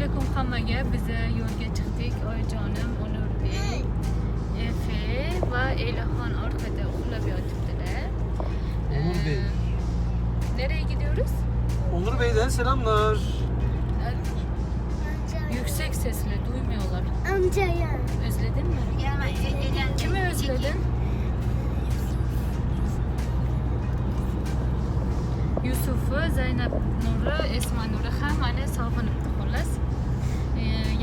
alaykum hammaga. Biz yo'lga chiqdik. Oyijonim, Onurbek, Efe va Elaxon orqada uxlab yotibdilar. Onur Bey. Ee, Nereye gidiyoruz? Onur Bey'den selamlar. Yüksek sesle duymuyorlar. Amcaya. Özledin mi? Kimi özledin? Yusuf'u, Zeynep Nur'u, Esma Nur'u hammani sog'inibdi xullas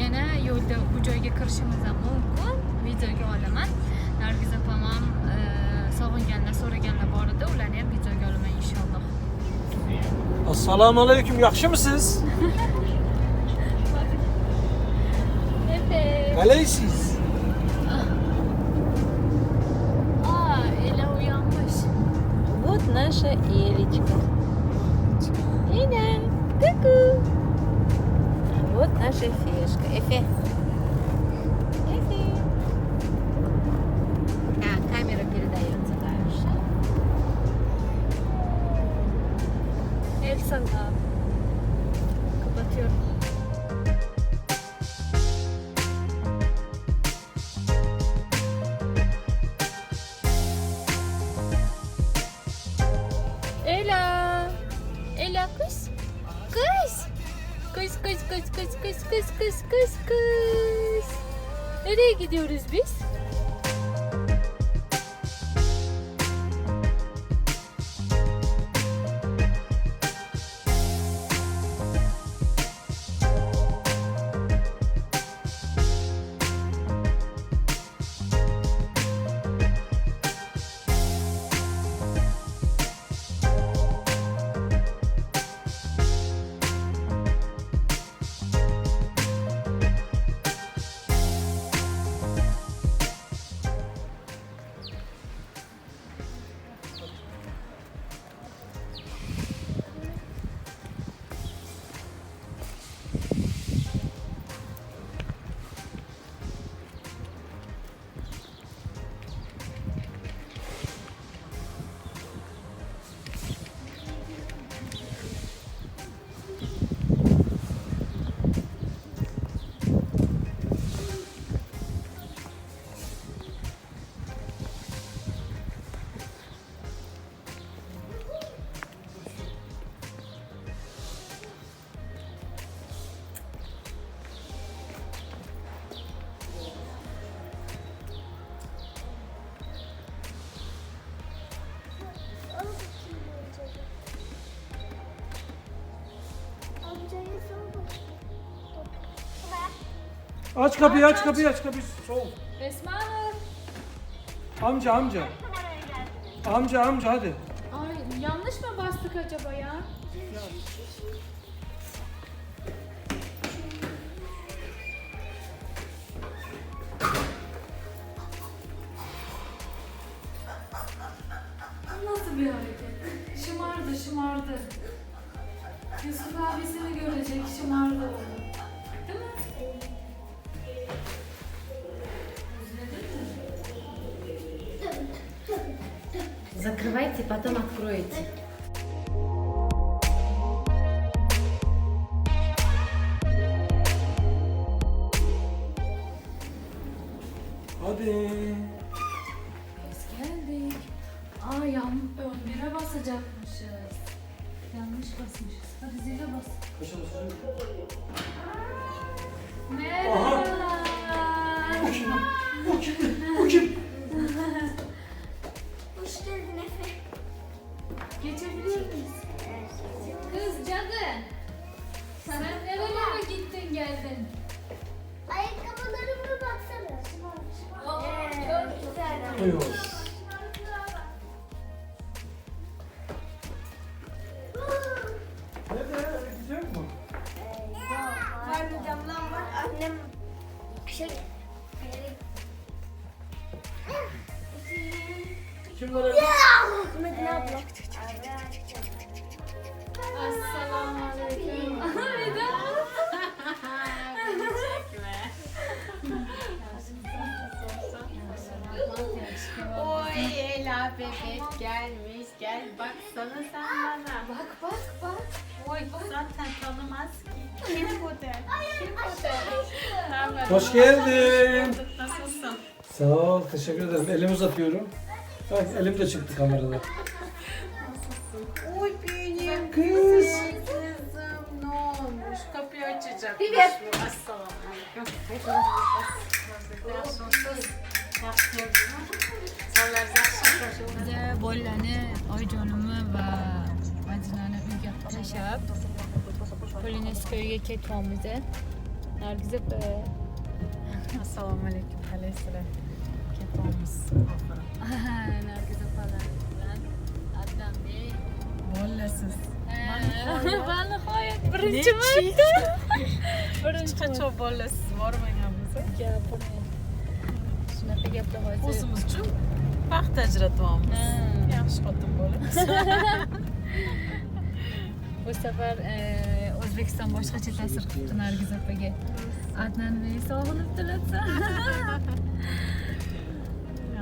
mene yo'lda bu kirishimiz ham mumkin videoga olaman nargiza opam sog'inganlar so'raganlar bor edi ularni ham videoga olaman inshaalloh assalomu alaykum yaxshimisiz qalaysiz Вот наша Элечка. Эля, ку-ку. Anjo é. É fé. Kız kız kız kız. Nereye gidiyoruz biz? Aç kapıyı aç kapıyı aç kapıyı. Soğuk. Esma Nur. Amca amca. Amca amca hadi. Ay yanlış mı bastık acaba ya? Bu Nasıl bir hareket? Şımardı şımardı. Yusuf abisini görecek şımardı onu. Закрывайте, потом откроете. Hadi. Biz geldik. Aa yan 11'e basacakmışız. Yanlış basmışız. Hadi zile bas. Kaşa basacağım. Merhabalar. Bu kim? Bu kim? Bu kim? geldin Efe. Geçebiliyor muyuz? Kız cadı. Sen nereye mi gittin geldin? Ayakkabılarıma baksana. Oh, çok güzel. Eyvallah. Bebek gelmiş. Gel bak sana sen bana. Bak bak bak. Zaten tanımaz ki. Kim bu de? Kim bu de? Hoş geldin. Nasılsın? Sağ ol, teşekkür ederim. Elimi uzatıyorum. Bak elim de çıktı kamerada. Uy benim Kız. kızım ne olmuş? Kapıyı açacak. Evet. Assalamu alaikum. Biza bolani oyijonimni va madinani uyga tashlab polineskoyga ketyapmiz nargiza opa Assalomu alaykum. Qalaysizlar? Ketamiz. nargiza opalar bilan adnanbek Bo'lasiz. va nihoyat birinchi marta birinchi Hech qachon bo'lasiz bormaganmiz. gapirmang shunaqa gaplar O'zimiz uchun vaqt ajratyapmiz. Yaxshi xotin bo'lamiz. bu safar e, o'zbekiston boshqacha ta'sir qilibdi nargiz opaga adnanbek sog'inibdilarsa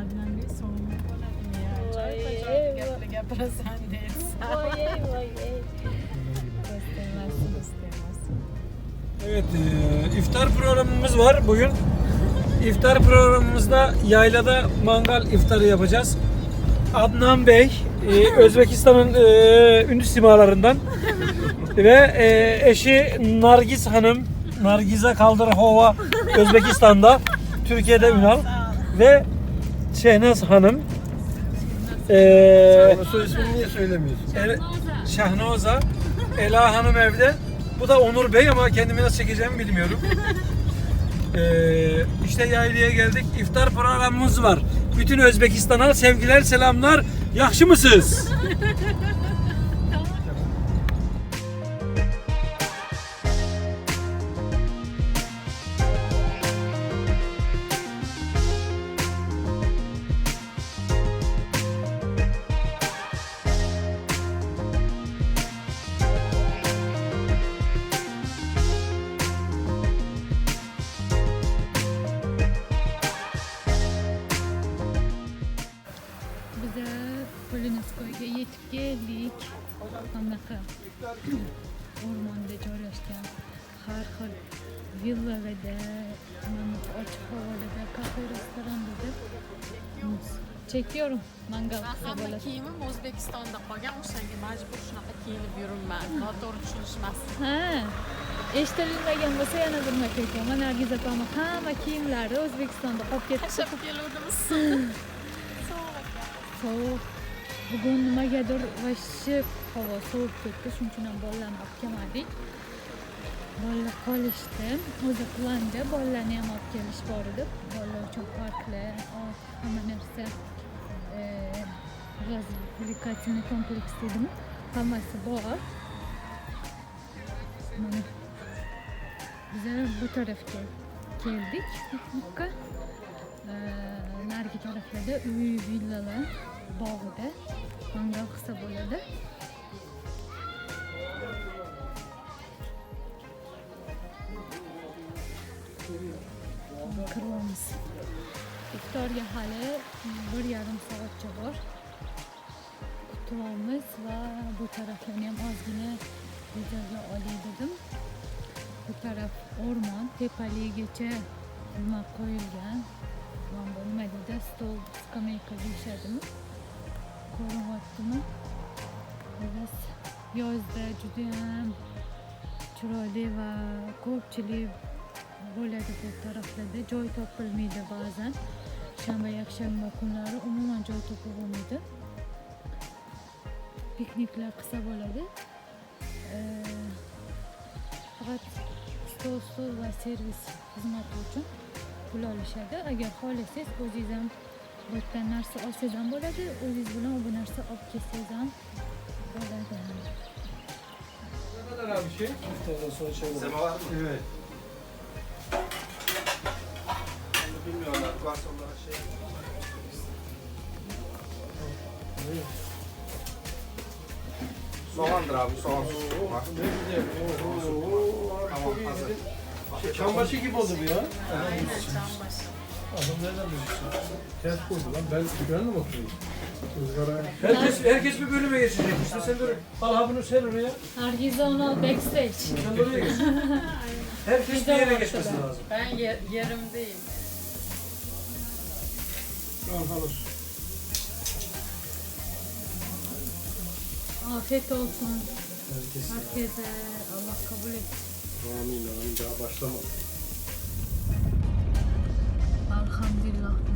Adnanbek so'nggi bo'ladimi ya? Voy, Ajoyib gaplar gapirasan deysan. Do'st emasmi? Evet, e, iftar programımız var bugün. İftar programımızda yaylada mangal iftarı yapacağız. Adnan Bey, e, Özbekistan'ın e, ünlü simalarından ve e, eşi Nargiz Hanım, Nargize Kaldırhova Özbekistan'da, Türkiye'de ünal ve Şehnaz Hanım. E, Soy ismini niye söylemiyorsun? El- Şahnoza, Ela Hanım evde. Bu da Onur Bey ama kendimi nasıl çekeceğimi bilmiyorum. Ee, işte yaylaya geldik. İftar programımız var. Bütün Özbekistan'a sevgiler, selamlar. Yakşı mısınız? Polineskoyga yetib keldik anaqa o'rmonda joylashgan har xil villalarda mana bu ochiq havoda kafe restoranda chekiyorum mangal qilsa hamma bo'ladi kiyimim o'zbekistonda qolgan o'shanga majbur shunaqa kiyinib yuribman noto'g'ri tushunishmasin ha. Eshitilmagan bo'lsa yana bir marta aytaman nargiz opamni hamma kiyimlari o'zbekistonda qolib ketdi tashlab keluvdimiz sovuq bugun nimagadir вообще havo sovib ketdi shuning uchun ham bolalarni olib kelmadik bolalar qolishdi o'zi planda bolalarni ham olib kelish bor edi bolalar uchun parklar ot, hamma narsa e, развлекательный kompleks deydimi hammasi bor mana biza bu tarafga keldik piknikka Ee, narigi taraflarda uy villalar bog'ida mangal qilsa bo'ladi kiryapmiz iftorga hali bir yarim soatcha bor kutyapmiz va bu taraflarni ham ozgina videoga olay dedim. Bu taraf o'rmon tepaligicha nima qo'yilgan nima deydi stol skameyka deyishadimi ko'rinyaptimi biz yozda judayam chiroyli va ko'pchilik bo'ladi bu taraflarda joy topilmaydi ba'zan shanba yakshanba kunlari umuman joy topib bo'lmaydi pikniklar qilsa bo'ladi Ee, faqat stol stol va servis xizmati uchun pul olishadi agar xohlasangiz o'zingiz ham bu yerdan narsa olsangiz ham bo'ladi o'zingiz bilan bu narsa olib kelsangiz ham bo'ladi Ne kadar abi şey? İftardan sonra mi? Evet. Bilmiyorlar. Varsa onlara şey Soğandır abi, soğan sucuk var. Ne güzel. Oo, Tamam, hazır. Şey, çambaşı gibi oldu bu ya. aynen canbaşı Adam nereden bileceksin? Ters kurdu lan. Ben ben mi oturayım? Izgara. Herkes, herkes bir bölüme geçecek. İşte sen de al ha bunu sen oraya. Herkese onu backstage. Sen oraya geç. Herkes bir yere geçmesi lazım. Ben ye- yerimdeyim. Tamam alır. Afiyet olsun. Herkes. Herkese Allah kabul etsin. Amin amin daha başlamadı. الحمد لله.